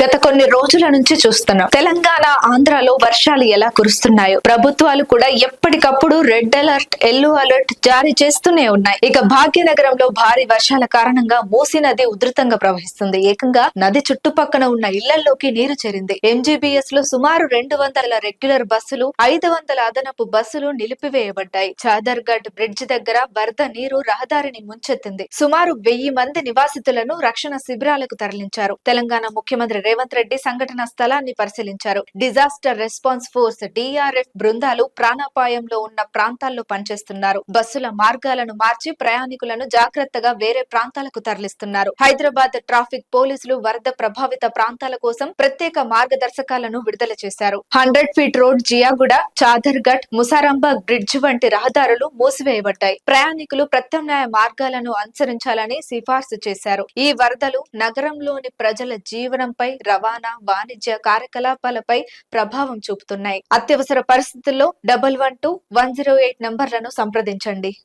గత కొన్ని రోజుల నుంచి చూస్తున్నాం. తెలంగాణ ఆంధ్రాలో వర్షాలు ఎలా కురుస్తున్నాయో ప్రభుత్వాలు కూడా ఎప్పటికప్పుడు రెడ్ అలర్ట్ ఎల్లో అలర్ట్ జారీ చేస్తూనే ఉన్నాయి. ఇక భాగ్యనగరంలో భారీ వర్షాల కారణంగా మూసీ నది ఉధృతంగా ప్రవహిస్తుంది. ఏకంగా నది చుట్టుపక్కన ఉన్న ఇళ్ళలోకి నీరు చేరింది. ఎంజీబీఎస్లో సుమారు రెండు వందల రెగ్యులర్ బస్సులు ఐదు వందల అదనపు బస్సులు నిలిపివేయబడ్డాయి. చాదర్గఢ్ బ్రిడ్జ్ దగ్గర వరద నీరు రహదారిని ముంచెత్తింది. సుమారు వెయ్యి మంది నివాసితులను రక్షణ శిబిరాలకు తరలించారు. తెలంగాణ ముఖ్యమంత్రి రేవంత్ రెడ్డి సంఘటన స్థలాన్ని పరిశీలించారు. డిజాస్టర్ రెస్పాన్స్ ఫోర్స్ డిఆర్ఎఫ్ బృందాలు ప్రాణాపాయంలో ఉన్న ప్రాంతాల్లో పనిచేస్తున్నారు. బస్సుల మార్గాలను మార్చి ప్రయాణికులను జాగ్రత్తగా వేరే ప్రాంతాలకు తరలిస్తున్నారు. హైదరాబాద్ ట్రాఫిక్ పోలీసులు వరద ప్రభావిత ప్రాంతాల కోసం ప్రత్యేక మార్గదర్శకాలను విడుదల చేశారు. Hundred feet road Jiyaguda Chaderghat Musarambagh bridge వంటి రహదారులు మూసివేయబడ్డాయి. ప్రయాణికులు ప్రత్యామ్నాయ మార్గాలను అనుసరించాలని సిఫార్సు చేశారు. ఈ వరదలు నగరంలోని ప్రజల జీవనంపై రవాణా వాణిజ్య కార్యకలాపాలపై ప్రభావం చూపుతున్నాయి. అత్యవసర పరిస్థితుల్లో double one two one zero eight నంబర్లను సంప్రదించండి.